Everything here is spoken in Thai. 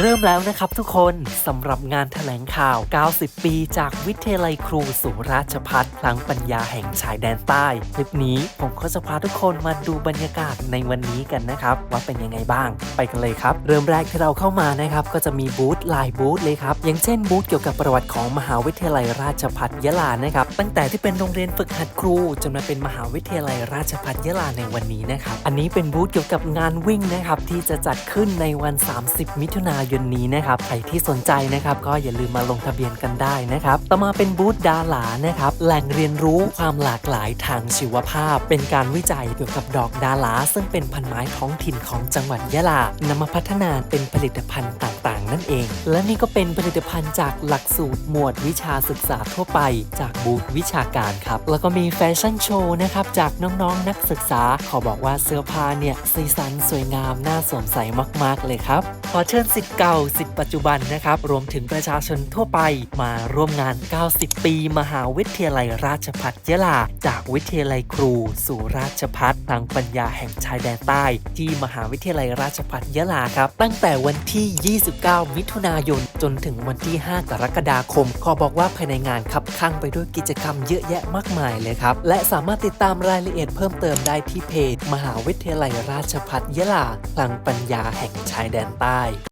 เริ่มแล้วนะครับทุกคนสำหรับงานแถลงข่าว 90 ปี จากวิทยาลัยครูสุราชพัฒน์คลังปัญญาแห่งชายแดนใต้คลิปนี้ผมก็จะพาทุกคนมาดูบรรยากาศในวันนี้กันนะครับ ว่าเป็นยังไงบ้าง ไปกันเลยครับ เริ่มแรกที่เราเข้ามานะครับ ก็จะมีบูธหลายบูธเลยครับ อย่างเช่นบูธเกี่ยวกับประวัติของมหาวิทยาลัยราชภัฏยะลานะครับตั้งแต่ที่เป็นโรงเรียนฝึกหัดครูจนมาเป็นมหาวิทยาลัยราชภัฏยะลาในวันนี้นะครับอันนี้เป็นบูธเกี่ยวกับงานวิ่งนะครับที่จะจัดขึ้นในวัน 30 มิถุนายนนี้นะครับใครที่สนใจนะครับก็อย่าลืมมาลงทะเบียนกันได้นะครับต่อมาเป็นบูธดาหลานะครับแหล่งเรียนรู้ความหลากหลายทางชีวภาพ เป็นการวิจัยเกี่ยวกับดอกดาหลา ซึ่งเป็นพันไม้ท้องถิ่นของจังหวัดยะลานำมาพัฒนาเป็นผลิตภัณฑ์ต่างๆ นั่นเอง และนี่ก็เป็นผลิตภัณฑ์จากหลักสูตรหมวดวิชาศึกษาทั่วไป จากบูธวิชาการครับแล้วก็มีแฟชั่นโชว์นะครับจากน้องๆนักศึกษาขอบอกว่าเสื้อผ้าเนี่ยสีสันสวยงามน่าสวมใส่มาก ๆ เลยครับ ขอเชิญสิทธิ์เก่าสิทธิ์ปัจจุบันนะครับ รวมถึงประชาชนทั่วไปมาร่วมงาน 90 ปี มหาวิทยาลัยราชภัฏยะลา จากวิทยาลัยครู สู่ราชภัฏทางปัญญาแห่งชายแดนใต้ ที่มหาวิทยาลัยราชภัฏยะลาครับ ตั้งแต่วันที่ 29 มิถุนายน จนถึงวันที่ 5 กรกฎาคม ขอบอกว่าภายในงานคับข้างไปด้วยกิจกรรมเยอะแยะมากมายเลยครับ และสามารถติดตามรายละเอียดเพิ่มเติมได้ที่เพจ มหาวิทยาลัยราชภัฏยะลาคลังปัญญาแห่งชายแดนใต้ Bye.